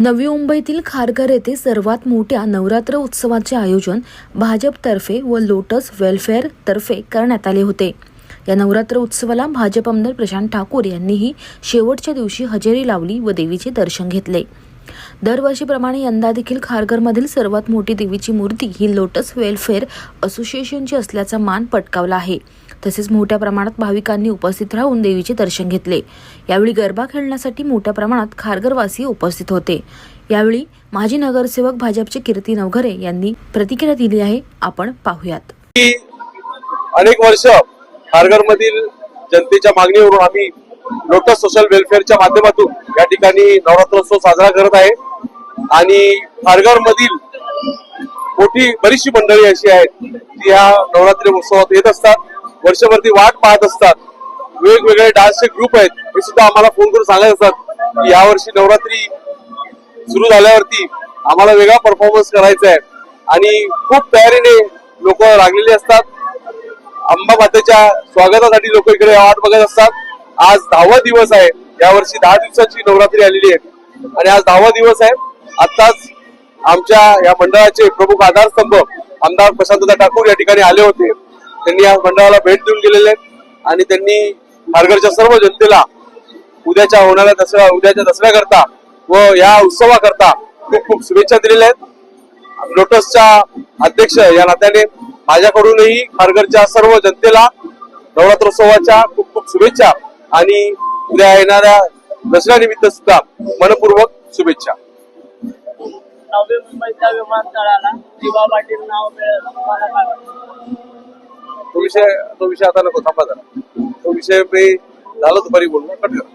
नवी मुंबईतील खारघर येथे सर्वात मोठ्या नवरात्र उत्सवाचे आयोजन भाजपतर्फे व लोटस वेलफेअर तर्फे करण्यात आले होते. या नवरात्र उत्सवाला भाजप आमदार प्रशांत ठाकूर यांनीही शेवटच्या दिवशी हजेरी लावली व देवीचे दर्शन घेतले. दरवर्षीप्रमाणे यंदा देखील खारघरमधील सर्वात मोठी देवीची मूर्ती ही लोटस वेलफेअर असोसिएशनची असल्याचा मान पटकावला आहे. तसेच मोठ्या प्रमाणात भाविकांनी उपस्थित राहून देवीचे दर्शन घेतले. यावेळी गरबा खेळण्यासाठी मोठ्या प्रमाणात खारघरवासी उपस्थित होते. यावेळी माजी नगरसेवक भाजपचे कीर्ती नवघरे यांनी प्रतिक्रिया दिली आहे. आपण पाहूयात. अनेक वर्ष खारघर मधील जनतेच्या मागणीवरून आम्ही लोटस सोशल वेलफेअरच्या माध्यमातून या ठिकाणी नवरात्रोत्सव साजरा करत आहे. आणि खारघर मधील मोठी बरीचशी मंडळी अशी आहेत की या नवरात्री उत्सवात येत असतात. वर्षभरती वाट पाहत असतात. वेगवेगळे डान्सचे ग्रुप आहेत. हे सुद्धा आम्हाला फोन करून सांगत असतात की यावर्षी नवरात्री सुरू झाल्यावरती आम्हाला वेगळा परफॉर्मन्स करायचा आहे. आणि खूप तयारीने लोक लागलेली असतात. अंबा मातेच्या स्वागतासाठी लोक इकडे वाट बघत असतात. आज दहावा दिवस आहे. यावर्षी दहा दिवसाची नवरात्री आलेली आहे. आणि आज दहावा दिवस आहे. आताच आमच्या या मंडळाचे प्रमुख आधारस्तंभ आमदार प्रशांतदा ठाकूर या ठिकाणी आले होते. त्यांनी या मंडळाला भेट देऊन गेलेले आहेत. आणि त्यांनी पालघरच्या सर्व जनतेला उद्याच्या होणाऱ्या दसऱ्या उद्याच्या दसऱ्याकरता व या उत्सवाकरता खूप खूप शुभेच्छा दिलेल्या आहेत. लोटसच्या अध्यक्ष या नात्याने माझ्याकडूनही खारघरच्या सर्व जनतेला नवरात्रोत्सवाच्या खूप खूप शुभेच्छा आणि उद्या येणाऱ्या दसऱ्यानिमित्त सुद्धा मनपूर्वक शुभेच्छा. नवी मुंबईच्या विमानतळाला दिवा पाटील नाव मिळेल. विषय तो विषय आता नको थांबा जरा. तो विषय मी झालं दुपारी बोलून कट कर.